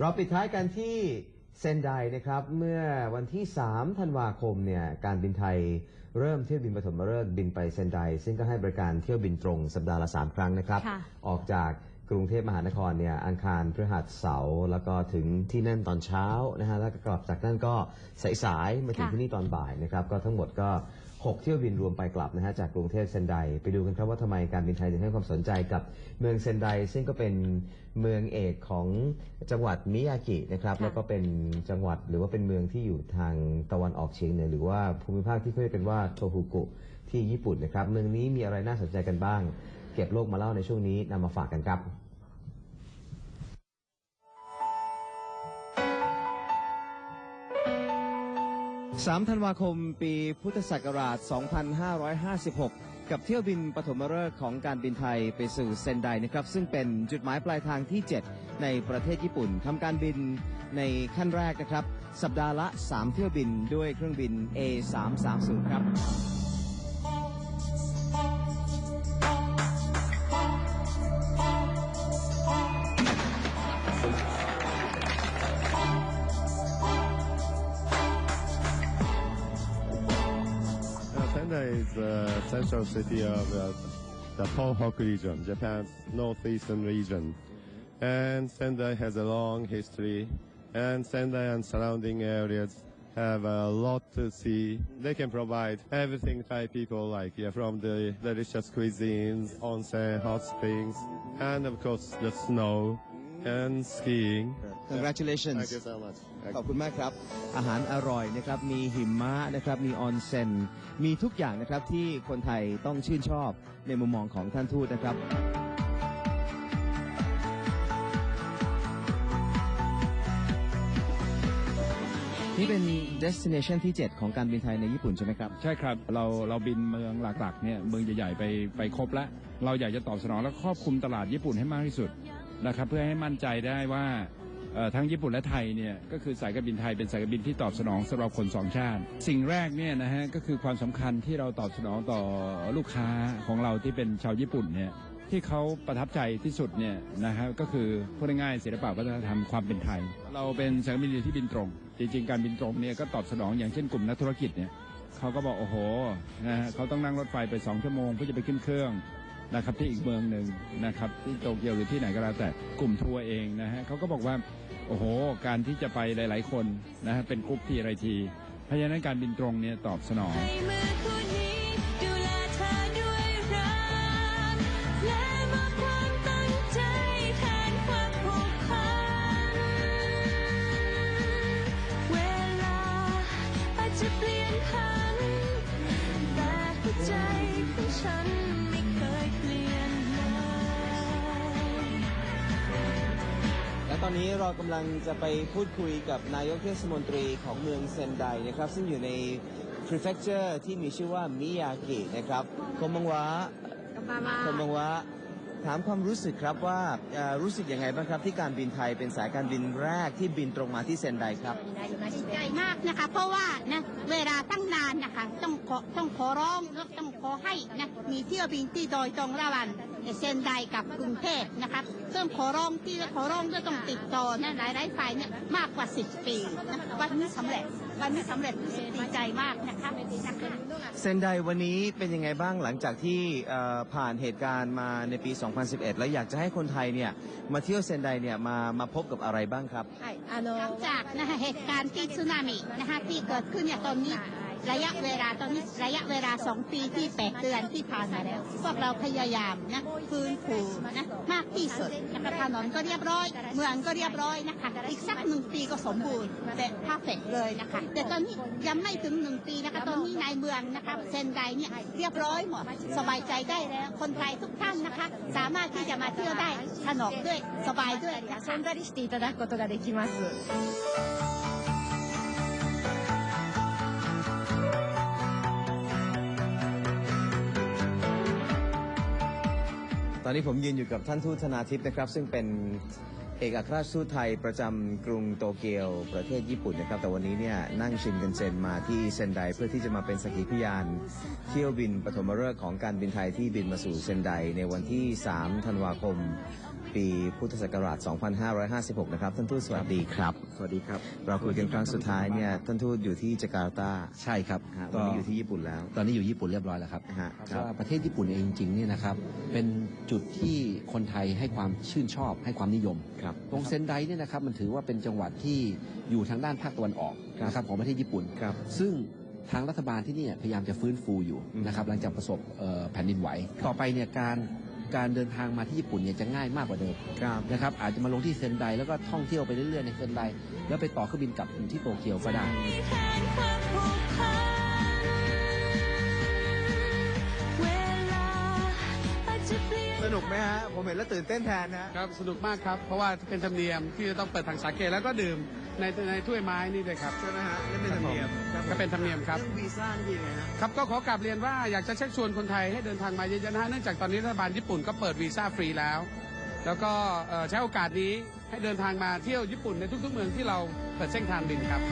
เราปิดท้ายกันที่เซนไดนะครับ เมื่อวันที่ 3 ธันวาคมเนี่ยการบินไทยเริ่มเที่ยวบินปฐมฤกษ์บินไปเซนไดซึ่งก็ให้บริการเที่ยวบินตรงสัปดาห์ละ 3 ครั้งนะครับค่ะออกจากกรุงเทพมหานครเนี่ยอังคารพฤหัสเสาร์แล้วก็ถึงที่นั่นตอนเช้านะฮะแล้วก็กลับจากนั่นก็สายๆมาถึงค่ะที่นี่ตอนบ่ายนะครับ ก็ทั้งหมดก็ 6 เที่ยวบินรวมไปกลับนะฮะจากกรุงเทพเซนไดไปดูกันครับว่าทำไมการบินไทยถึงให้ความสนใจกับเมืองเซนไดซึ่งก็เป็นเมืองเอกของจังหวัดมิยากินะครับแล้วก็เป็นจังหวัดหรือว่าเป็นเมืองที่อยู่ทางตะวันออกเฉียงเหนือหรือว่าภูมิภาคที่เขาเรียกกันว่าโทฮุกุที่ญี่ปุ่นนะครับเมืองนี้มีอะไรน่าสนใจกันบ้าง เก็บโลกมาเล่าในช่วงนี้นำมาฝากกันครับ 3 ธันวาคมปีพุทธศักราช 2556 กับเที่ยวบินปฐมฤกษ์ของการบินไทยไปสู่เซนไดนะครับ ซึ่งเป็นจุดหมายปลายทางที่ 7 ในประเทศญี่ปุ่นทำการบินในขั้นแรกนะครับ สัปดาห์ละ 3 เที่ยวบินด้วยเครื่องบิน A330 ครับ Uh, is the central city of uh, the Tohoku region, Japan's northeastern region. And Sendai has a long history, and Sendai and surrounding areas have a lot to see. They can provide everything Thai people like, yeah, from the delicious cuisines, onsen, hot springs, and of course the snow and skiing. Congratulations Thank you so much. ขอบคุณมากครับ อาหารอร่อยนะครับ มีหิมะนะครับ มีออนเซ็น มีทุกอย่างนะครับที่คนไทยต้องชื่นชอบในมุมมองของท่านทูตนะครับ นี่เป็น destination ที่ 7 ของการบินไทยในญี่ปุ่นใช่ไหมครับ ใช่ครับ เราเราบินเมืองหลักๆเนี่ยเมืองใหญ่ๆไปไปครบแล้ว เราอยากจะตอบสนองและครอบคลุมตลาดญี่ปุ่นให้มากที่สุด นะครับเพื่อให้มั่นใจได้ว่าทั้งญี่ปุ่นและไทยเนี่ยก็คือสายการบินไทยเป็นสายการบินที่ตอบสนองสำหรับคนสองชาติ สิ่งแรกเนี่ยนะฮะก็คือความสำคัญที่เราตอบสนองต่อลูกค้าของเราที่เป็นชาวญี่ปุ่นเนี่ยที่เขาประทับใจที่สุดเนี่ยนะฮะก็คือพูดง่ายๆศิลปะวัฒนธรรมความเป็นไทย เราเป็นสายการบินที่บินตรง จริงๆ การบินตรงเนี่ยก็ตอบสนองอย่างเช่นกลุ่มนักธุรกิจเนี่ยเขาก็บอกโอ้โหนะฮะเขาต้องนั่งรถไฟไปสองชั่วโมงเพื่อจะไปขึ้นเครื่อง นะครับที่อีกเมืองหนึ่งนะครับที่โตเกียวหรือที่ไหนก็แล้วแต่กลุ่มทัวร์เองนะฮะเขาก็บอกว่าโอ้โหการที่จะไปหลาย ๆ คนนะฮะเป็นกรุ๊ปทีอะไรทีเพราะฉะนั้นการบินตรงเนี่ยตอบสนองจะเปลี่ยนผันแต่หัวใจของฉัน ตอนนี้เรากำลังจะไปพูดคุยกับนายกเทศมนตรีของเมืองเซนไดนะครับ ซึ่งอยู่ใน prefecture ที่มีชื่อว่ามิยากินะครับคมบังวะคมบังวะ ถามความรู้สึกครับว่าเอ่อรู้สึกยังไงบ้างครับที่การบินไทยเป็นสายการบินแรกที่บินตรงมาที่เซนไดครับ ดีใจมากนะคะ เพราะว่านะเวลาตั้งนานนะคะต้องขอต้องขอร้องแล้วต้องขอให้นะมีเที่ยวบินที่โดยตรงระหว่างเซนไดกับกรุงเทพนะครับซึ่งขอร้องที่ขอร้องก็ต้องติดต่อนะหลายๆฝ่ายเนี่ยมากกว่า 10 ปีนะวันนี้สำเร็จวันนี้สำเร็จรู้สึกดีใจมากนะคะนะคะเซนไดวันนี้เป็นยังไงบ้างหลังจากที่เอ่อผ่านเหตุการณ์มาในปี 2011 แล้วอยากจะให้คนไทยเนี่ยมาเที่ยวเซนไดเนี่ยมามาพบกับอะไรบ้างครับหลังจากนะคะเหตุการณ์ที่สึนามินะคะที่เกิดขึ้นเนี่ยตอนนี้ ระยะเวลาตอนนี้ระยะเวลาสองปีที่แปดเดือนที่ผ่านมาแล้ว พวกเราพยายามนะฟื้นฟูนะมากที่สุดนะคะถนนก็เรียบร้อย เมืองก็เรียบร้อยนะคะอีกสักหนึ่งปีก็สมบูรณ์แต่พาเฟกเลยนะคะ แต่ตอนนี้ยังไม่ถึงหนึ่งปีนะคะตอนนี้ในเมืองนะคะเซนไดเนี่ยเรียบร้อยหมดสบายใจได้แล้ว คนไทยทุกท่านนะคะ สามารถที่จะมาเที่ยวได้สนุกด้วยสบายด้วยนะคะ んだりしていただくことができます。 ตอนนี้ผมยืนอยู่กับท่านทูตธนาทิพย์นะครับ ซึ่งเป็นเอกอัครราชทูตไทยประจำกรุงโตเกียว ประเทศญี่ปุ่นนะครับ แต่วันนี้เนี่ยนั่งชินกันเซนมาที่เซนไดเพื่อที่จะมาเป็นสกขีพยาน เที่ยวบินปฐมฤกษ์ของการบินไทยที่บินมาสู่เซนไดในวันที่ 3 ธันวาคม ปีพุทธศักราช 2556 นะครับ ท่านทูตสวัสดีครับ สวัสดีครับ เราคุยกันครั้งสุดท้ายเนี่ย ท่านทูตอยู่ที่จาการ์ตา ใช่ครับฮะก็วันนี้อยู่ที่ญี่ปุ่นแล้ว ตอนนี้อยู่ญี่ปุ่นเรียบร้อยแล้วครับฮะเพราะว่าประเทศญี่ปุ่นเองจริงๆเนี่ยนะครับ เป็นจุดที่คนไทยให้ความชื่นชอบให้ความนิยม ครับ ตรงเซนไดเนี่ยนะครับมันถือว่าเป็นจังหวัดที่อยู่ทางด้านภาคตะวันออกครับ นะครับของประเทศญี่ปุ่น ครับ ซึ่งทางรัฐบาลที่เนี่ยพยายามจะฟื้นฟูอยู่อืมนะครับหลังจากประสบเอ่อแผ่นดินไหว ต่อไปเนี่ยการ การเดินทางมาที่ญี่ปุ่นเนี่ยจะง่ายมากกว่าเดิมครับนะครับอาจจะมาลงที่เซนไดแล้วก็ท่องเที่ยวไปเรื่อยๆในเซนไดแล้วไปต่อเครื่องบินกลับถึงที่โตเกียวก็ได้แทนความผูกพันเวลาอาจจะเปลี่ยนสนุกไหมฮะ ผมเห็นแล้วตื่นเต้นแทนนะ ครับ สนุกมากครับ เพราะว่าเป็นธรรมเนียมที่จะต้องเปิดถังสาเกแล้วก็ดื่ม ในในถ้วยไม้นี่ด้วยครับ ใช่ไหมฮะนั่นเป็นธรรมเนียมก็เป็นธรรมเนียมครับ เรื่องวีซ่านี่ยังไงฮะ ครับก็ขอกลับเรียนว่าอยากจะเชิญชวนคนไทยให้เดินทางมาเยอะๆนะฮะเนื่องจากตอนนี้รัฐบาลญี่ปุ่นก็เปิดวีซ่าฟรีแล้ว แล้วก็เอ่อใช้โอกาสนี้ให้เดินทางมาเที่ยวญี่ปุ่นในทุกๆเมืองที่เราเปิดเส้นทางบินครับ